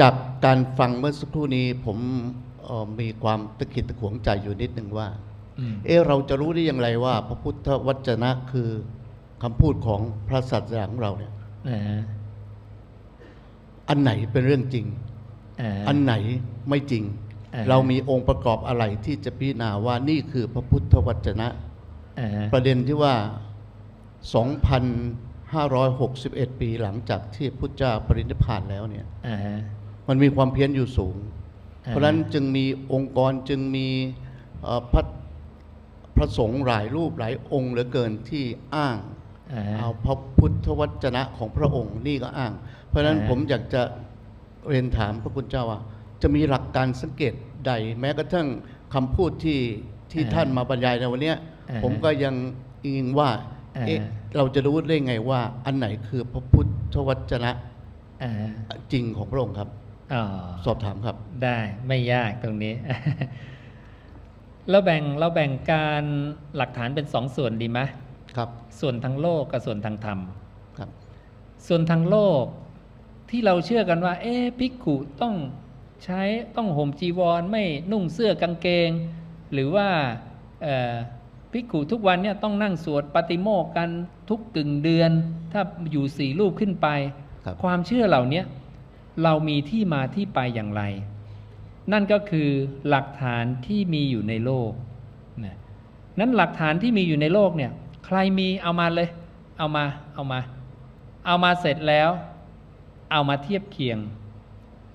จากการฟังเมื่อสักครู่นี้ผมเอ่อมีความตะขิดตะขวงใจอยู่นิดหนึ่งว่าอืมเอะเราจะรู้ได้อย่างไรว่า พระพุทธวจนะคือคำพูดของพระสัตยาของเราเนี่ยอ่าอันไหนเป็นเรื่องจริงอ่าอันไหนไม่จริงอ่าเรามีองค์ประกอบอะไรที่จะพิจารณาว่านี่คือพระพุทธวจนะอ่าประเด็นที่ว่า 2,561 ปีหลังจากที่พุทธเจ้าปรินิพพานแล้วเนี่ยอ่า มันมีความเพี้ยนอยู่สูงอ่าเพราะฉะนั้นจึงมีองค์กรจึงมีเอ่อพระพระสงฆ์หลายรูปหลายองค์เหลือเกินที่อ้างอ่าเอาพระพุทธวจนะของพระองค์นี่ก็อ้าง เพราะฉะนั้นอ่าผมอยากจะเรียนถามพระคุณเจ้าว่า จะมีหลักการสังเกตใด แม้กระทั่งคำพูดที่ที่ท่านมาบรรยายในวันเนี้ยผมก็ยังอิงว่าเอ๊ะเราจะรู้ได้ไงว่า อันไหนคือพระพุทธวจนะอ่าจริงของพระองค์ครับอ๋อ สอบถามครับ ได้ไม่ยากตรงนี้ เราแบ่งเราแบ่งการหลักฐานเป็นสองส่วนดีไหมครับ ส่วนทางโลกกับส่วนทางธรรมครับ ส่วนทางโลกที่เราเชื่อกันว่า เอ๊ะภิกขุต้องใช้ต้องห่มจีวร ไม่นุ่งเสื้อกางเกง หรือว่าเอ่อภิกขุทุกวันเนี่ยต้องนั่งสวดปาติโมกข์กันทุกกึ่งเดือน ถ้าอยู่สี่รูปขึ้นไปครับความเชื่อเหล่านี้ เรามีที่มาที่ไปอย่างไร นั่นก็คือหลักฐานที่มีอยู่ในโลกนะนั้นหลักฐานที่มีอยู่ในโลกเนี่ย ใครมีเอามาเลย เอามาเอามา เอามาเสร็จแล้ว เอามาเทียบเคียง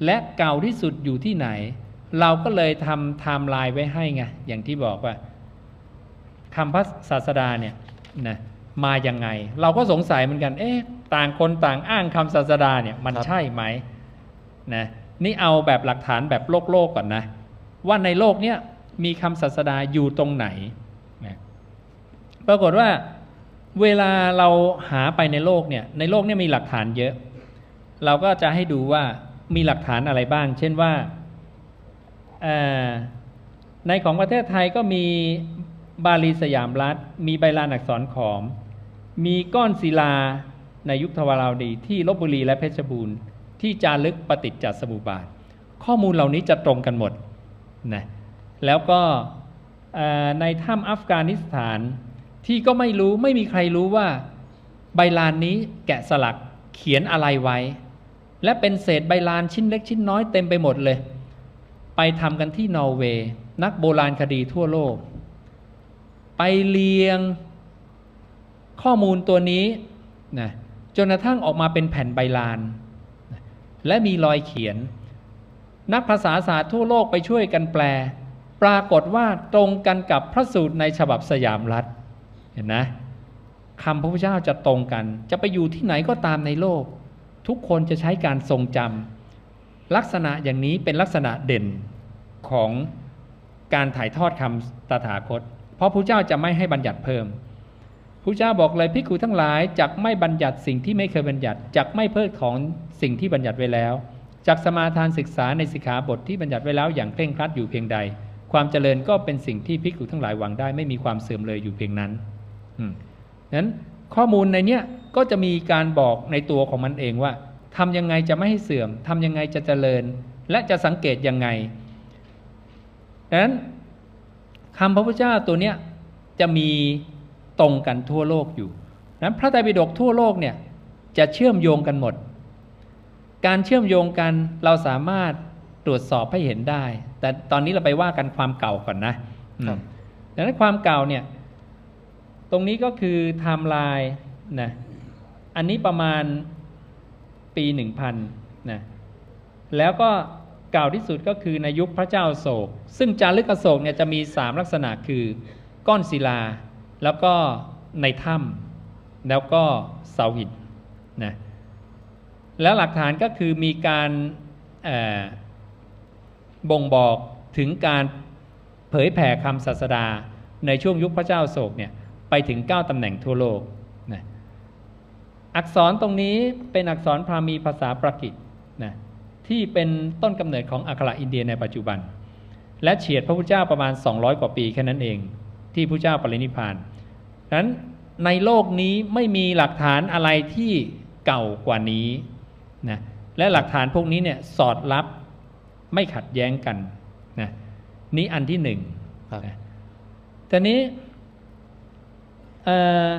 และเก่าที่สุดอยู่ที่ไหน เราก็เลยทำไทม์ไลน์ไว้ให้ไงอย่างที่บอกว่าคำพระศาสดาเนี่ยนะมายังไง เราก็สงสัยเหมือนกัน เอ๊ะ ต่างคนต่างอ้างคำศาสดาเนี่ย มันใช่ไหม นะนี่เอาแบบหลักฐานแบบโลกโลกก่อนนะ ว่าในโลกเนี้ยมีคำศาสดาอยู่ตรงไหนนะปรากฏว่าเวลาเราหาไปในโลกเนี่ยในโลกเนี่ยมีหลักฐานเยอะ เราก็จะให้ดูว่ามีหลักฐานอะไรบ้าง เช่นว่าในของประเทศไทยก็มีบาลีสยามรัฐ มีใบลานอักษรขอม มีก้อนศิลาในยุคทวาราวดีที่ลบบุรีและเพชรบูรณ์ ที่จารึกปฏิจจสมุปบาท ข้อมูลเหล่านี้จะตรงกันหมดนะแล้วก็ในถ้ำอัฟกานิสถานที่ก็ไม่รู้ไม่มีใครรู้ว่าใบลานนี้แกะสลักเขียนอะไรไว้ และเป็นเศษใบลานชิ้นเล็กชิ้นน้อยเต็มไปหมดเลย ไปทำกันที่นอร์เวย์นักโบราณคดีทั่วโลก ไปเรียงข้อมูลตัวนี้นะจนกระทั่งออกมาเป็นแผ่นใบลาน และมีรอยเขียน นักภาษาศาสตร์ทั่วโลกไปช่วยกันแปล ปรากฏว่าตรงกันกับพระสูตรในฉบับสยามรัฐ เห็นนะคำพระพุทธเจ้าจะตรงกัน จะไปอยู่ที่ไหนก็ตามในโลก ทุกคนจะใช้การทรงจำลักษณะอย่างนี้เป็นลักษณะเด่นของการถ่ายทอดคำตถาคต เพราะพระเจ้าจะไม่ให้บัญญัติเพิ่ม พระเจ้าบอกเลยพิกขุทั้งหลายจักไม่บัญญัติสิ่งที่ไม่เคยบัญญัติจักไม่เพิกถอนสิ่งที่บัญญัติไว้แล้วจักสมาทานศึกษาในสิกขาบทที่บัญญัติไว้แล้วอย่างเคร่งครัดอยู่เพียงใด ความเจริญก็เป็นสิ่งที่พิกขุทั้งหลายหวังได้ไม่มีความเสื่อมเลยอยู่เพียงนั้นนั้นข้อมูลในเนี้ยก็จะมีการบอกในตัวของมันเองว่าทำยังไงจะไม่ให้เสื่อมทำยังไงจะเจริญ และจะสังเกตยังไงดังนั้นคำพระพุทธเจ้าตัวเนี้ยจะมี ตรงกันทั่วโลกอยู่นั้นพระไตรปิฎกทั่วโลกเนี่ยจะเชื่อมโยงกันหมด การเชื่อมโยงกันเราสามารถตรวจสอบให้เห็นได้ แต่ตอนนี้เราไปว่ากันความเก่าก่อนนะอืมครับดังนั้นความเก่าเนี่ยตรงนี้ก็คือไทม์ไลน์นะอันนี้ประมาณปีหนึ่งพันนะแล้วก็เก่าที่สุดก็คือในยุคพระเจ้าอโศก ซึ่งจารึกอโศกเนี่ยจะมีสามลักษณะคือ ก้อนศิลา แล้วก็ในถ้ำแล้วก็เสาหินนะแล้วหลักฐานก็คือมีการบ่งบอกถึงการเผยแผ่คำศาสดาในช่วงยุคพระเจ้าโศกเนี่ยไปถึง 9 ตำแหน่งทั่วโลกนะอักษรตรงนี้เป็นอักษรพราหมีภาษาปรกิตนะที่เป็นต้นกำเนิดของอักขระอินเดียในปัจจุบัน และเฉียดพระพุทธเจ้าประมาณ 200 กว่าปีแค่นั้นเอง ที่พระเจ้าปรินิพพาน ดังนั้นในโลกนี้ไม่มีหลักฐานอะไรที่เก่ากว่านี้นะและหลักฐานพวกนี้เนี่ยสอดรับไม่ขัดแย้งกันนะนี่อันที่หนึ่งครับนะแต่นี้เอ่อ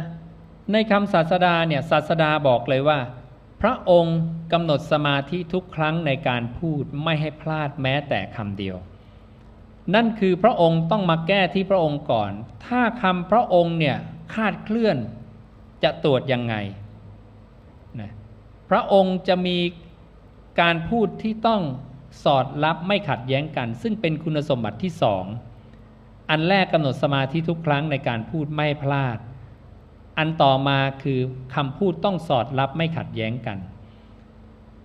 ในคำศาสดาเนี่ยศาสดาบอกเลยว่า พระองค์กำหนดสมาธิทุกครั้งในการพูดไม่ให้พลาดแม้แต่คำเดียว นั่นคือพระองค์ต้องมาแก้ที่พระองค์ก่อน ถ้าคำพระองค์เนี่ยคาดเคลื่อนจะตรวจยังไงนะพระองค์จะมีการพูดที่ต้องสอดรับไม่ขัดแย้งกัน ซึ่งเป็นคุณสมบัติที่สองอันแรกกำหนดสมาธิทุกครั้งในการพูดไม่พลาด อันต่อมาคือคำพูดต้องสอดรับไม่ขัดแย้งกัน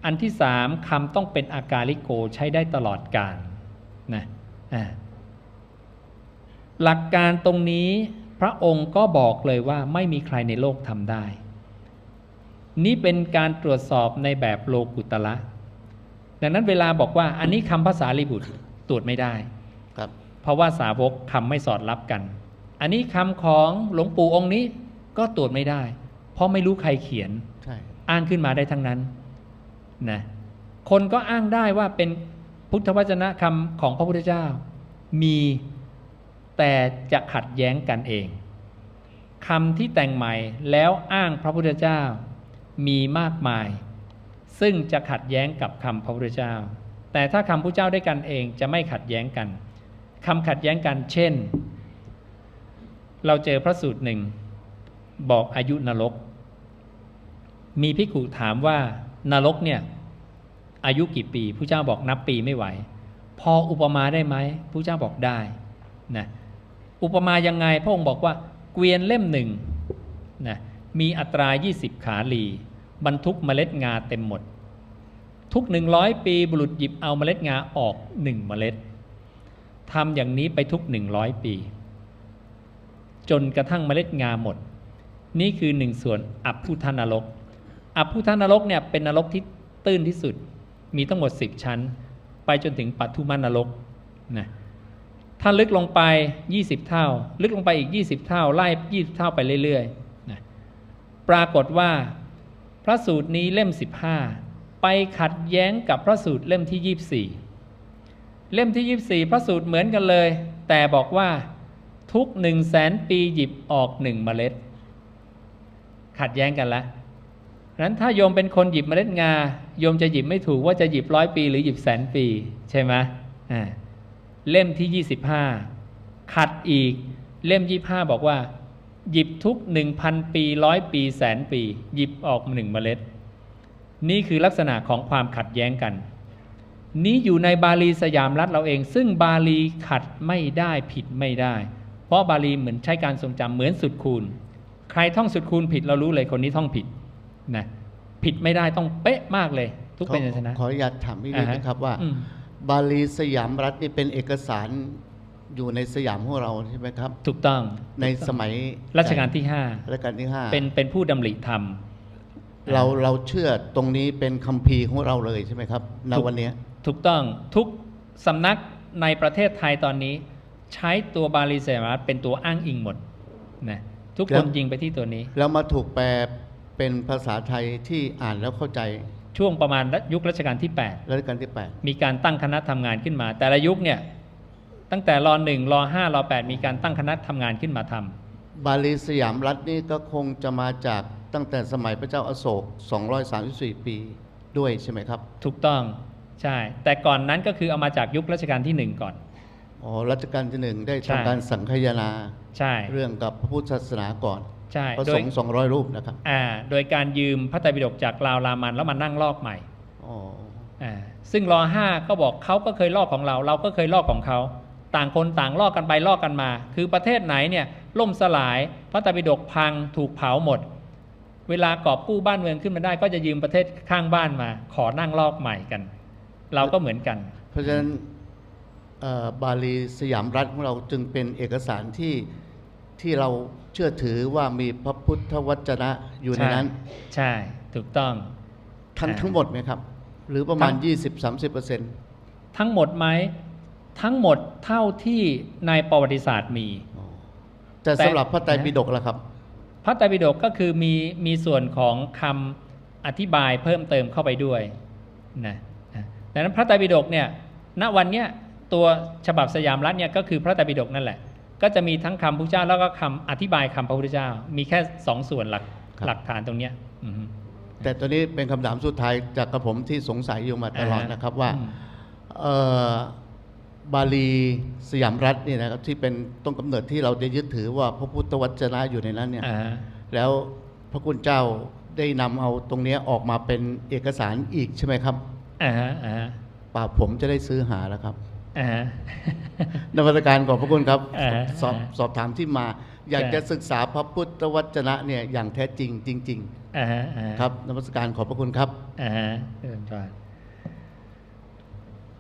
อันที่สามคำต้องเป็นอาการลิโกใช้ได้ตลอดกาลนะ หลักการตรงนี้พระองค์ก็บอกเลยว่าไม่มีใครในโลกทำได้ นี่เป็นการตรวจสอบในแบบโลกุตละดังนั้นเวลาบอกว่าอันนี้คำภาษาลิบุตรตรวจไม่ได้ครับเพราะว่าสาวกคำไม่สอดรับกัน อันนี้คำของหลวงปู่องค์นี้ก็ตรวจไม่ได้ เพราะไม่รู้ใครเขียนใช่อ้างขึ้นมาได้ทั้งนั้นนะคนก็อ้างได้ว่าเป็น พุทธวจนะคำของพระพุทธเจ้า มีแต่จะขัดแย้งกันเองคำที่แต่งใหม่แล้วอ้างพระพุทธเจ้า มีมากมาย ซึ่งจะขัดแย้งกับคำพระพุทธเจ้า แต่ถ้าคำพระเจ้าด้วยกันเองจะไม่ขัดแย้งกันคำขัดแย้งกัน เช่น เราเจอพระสูตรหนึ่ง บอกอายุนรก มีพิกุถามว่านรกเนี่ย อายุกี่ปีผู้เจ้าบอกนับปีไม่ไหว พออุปมาได้ไหมผู้เจ้าบอกได้นะอุปมายังไงพระองค์บอกว่าเกวียนเล่มหนึ่งนะมีอัตรา 20 ขาลี บรรทุกเมล็ดงาเต็มหมด ทุก 100 ปีบุรุษหยิบเอาเมล็ดงาออกหนึ่งเมล็ดทำอย่างนี้ไปทุก 100 ปี จนกระทั่งเมล็ดงาหมด นี่คือหนึ่งส่วนอับพุทธนรกอับพุทธนรกเนี่ยเป็นนรกที่ตื้นที่สุด มีทั้งหมด 10 ชั้น ไปจนถึงปัทุมานรกนะถ้าลึกลงไป 20 เท่า ลึกลงไปอีก 20 เท่า ไล่ 20 เท่าไปเรื่อยๆนะปรากฏว่าพระสูตรนี้เล่ม 15 ไปขัดแย้งกับพระสูตรเล่มที่ 24 เล่มที่ 24 พระสูตรเหมือนกันเลย แต่บอกว่าทุก1 0 0 0 0แสนปีหยิบออกหนึ่งเมล็ด ขัดแย้งกันล้วนั้นถ้าโยมเป็นคนหยิบเมล็ดงา โยมจะหยิบไม่ถูกว่าจะหยิบร้อยปี หรือหยิบแสนปี ใช่ไหมเล่มที่ 25 ขัดอีก เล่ม 25 บอกว่า หยิบทุก 1,000 ปีร้อยปีแสนปี หยิบออกหนึ่งเมล็ด นี่คือลักษณะของความขัดแย้งกัน นี้อยู่ในบาลีสยามรัฐเราเอง ซึ่งบาลีขัดไม่ได้ผิดไม่ได้ เพราะบาลีเหมือนใช้การทรงจำเหมือนสุดคูณ ใครท่องสุดคูณผิดเรารู้เลยคนนี้ท่องผิดนะ ผิดไม่ได้ต้องเป๊ะมากเลย ทุกเป็นชนะขออนุญาตถามพี่นิดอ่าฮะนะครับว่าอืมบาลีสยามรัฐนี่เป็นเอกสารอยู่ในสยามของเราใช่ไหมครับ ถูกต้องในสมัยรัชกาลที่ห้ารัชกาลที่ห้าเป็นเป็นผู้ดำริธรรมเราเราเชื่อตรงนี้เป็นคัมภีร์ของเราเลยใช่ไหมครับณถูกวันเนี้ยถูกต้องทุกสำนักในประเทศไทยตอนนี้ ใช้ตัวบาลีสยามรัฐเป็นตัวอ้างอิงหมดนะทุกคนยิงไปที่ตัวนี้ แล้วมาถูกแปล เป็นภาษาไทยที่อ่านแล้วเข้าใจช่วงประมาณยุครัชกาลที่รัชกาลที่แปด8มีการตั้งคณะทำงานขึ้นมา แต่ละยุคเนี่ยตั้งแต่รอหนึ่งรอห้ารอแปดมีการตั้งคณะทำงานขึ้นมาทำบาลีสยามรัฐนี่ก็คงจะมาจากตั้งแต่สมัยพระเจ้าอาโศก 234 ปีด้วยใช่ไหมครับ ถูกต้องใช่ แต่ก่อนนั้นก็คือเอามาจากยุครัชกาลที่หนึ่งก่อนอ๋อรัชกาลที่หนึ่งได้ใช่ทำการสังคายนาใช่เรื่องกับพระพุทธศาสนาก่อน ใช่พระโดสยงฆ์200รูปนะครับอ่าโดยการยืมพระไตรปิฎกจากลาวรามันแล้วมานั่งลอกใหม่อ๋ออ่าซึ่งรอห้าก็บอกเขาก็เคยลอกของเรา เราก็เคยลอกของเขาต่างคนต่างลอกกันไปลอกกันมา คือประเทศไหนเนี่ยล่มสลายพระไตรปิฎกพังถูกเผาหมด เวลากอบกู้บ้านเมืองขึ้นมาได้ ก็จะยืมประเทศข้างบ้านมา ขอนั่งลอกใหม่กัน เราก็เหมือนกัน เพราะฉะนั้นเอ่อบาลีสยามรัฐของเราจึงเป็นเอกสารที่ ที่เราเชื่อถือว่ามีพระพุทธวจนะอยู่ในนั้น ใช่ ถูกต้อง ทั้งอ่าทั้งหมดไหมครับ หรือประมาณทั้ง20-30%เปอร์เซ็นต์ทั้งหมดไหม ทั้งหมดเท่าที่ในประวัติศาสตร์มีแต่แต่สำหรับพระไตรปิฎกล่ะครับ พระไตรปิฎกก็คือมีมีส่วนของคำอธิบายเพิ่มเติมเข้าไปด้วยนะนะดังนั้นพระไตรปิฎกเนี่ย ณวันเนี้ยตัวฉบับสยามรัฐเนี่ยก็คือพระไตรปิฎกนั่นแหละ ก็จะมีทั้งคำพระพุทธเจ้าแล้วก็คำอธิบายคำพระพุทธเจ้า มีแค่สองส่วนหลักครับหลักฐานตรงเนี้ยอือฮึแต่ตัวนี้เป็นคำถามสุดท้ายจากกระผมที่สงสัยอยู่มาตลอดอ่าฮะนะครับว่าอืมเอ่อบาลีสยามรัฐเนี่ยนะครับที่เป็นต้นกำเนิดที่เราได้ยึดถือว่าพระพุทธวจนะอยู่ในนั้นเนี่ยอ่าฮะแล้วพระคุณเจ้าได้นำเอาตรงเนี้ยออกมาเป็นเอกสารอีกใช่ไหมครับอ่าฮะอ่าฮะป่าผมจะได้ซื้อหาแล้วครับอ่าฮะ นวัตการขอบพระคุณครับอ่าฮะสอบสอบถามที่มา อยากใช่จะศึกษาพระพุทธวจนะเนี่ยอย่างแท้จริงจริงอ่าฮะอ่าฮะๆครับนวัตการขอบพระคุณครับอ่าฮะเริ่มต้น